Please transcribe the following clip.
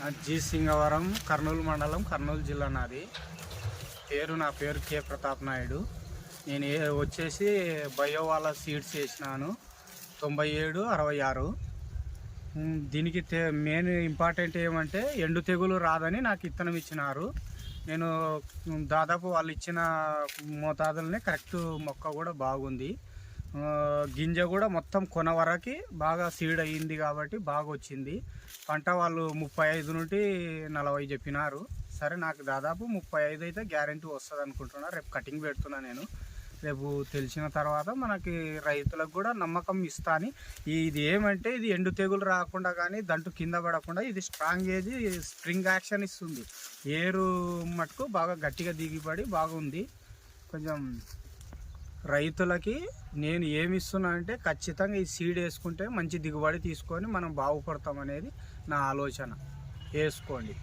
నా జి సింగవరం కర్నూలు మండలం కర్నూలు జిల్లా నాది. పేరు నా పేరు కే ప్రతాప్ నాయుడు. నేను వచ్చేసి బయో వాళ్ళ సీడ్స్ వేసినాను. తొంభై ఏడు అరవై ఆరు. దీనికి తే మెయిన్ ఇంపార్టెంట్ ఏమంటే ఎండు తెగులు రాదని నాకు ఇత్తనం ఇచ్చినారు. నేను దాదాపు వాళ్ళు ఇచ్చిన మోతాదులనే కరెక్ట్ మొక్క కూడా బాగుంది. గింజ కూడా మొత్తం కొన వరకు బాగా సీడ్ అయ్యింది కాబట్టి బాగా వచ్చింది పంట వాళ్ళు ముప్పై ఐదు నుండి నలభై చెప్పినారు. సరే నాకు దాదాపు ముప్పై ఐదు అయితే గ్యారంటీ వస్తుంది అనుకుంటున్నా. రేపు కటింగ్ పెడుతున్నా నేను. రేపు తెలిసిన తర్వాత మనకి రైతులకు కూడా నమ్మకం ఇస్తా అని. ఇది ఏమంటే ఇది ఎండు తెగులు రాకుండా కానీ దంటు కింద పడకుండా ఇది స్ట్రాంగ్ ఏది స్ప్రింగ్ యాక్షన్ ఇస్తుంది. ఏరు మటుకు బాగా గట్టిగా దిగిపడి బాగుంది. కొంచెం రైతులకి నేను ఏమి ఇస్తున్నా అంటే ఖచ్చితంగా ఈ సీడ్ వేసుకుంటే మంచి దిగుబడి తీసుకొని మనం బాగుపడతాం అనేది నా ఆలోచన. వేసుకోండి.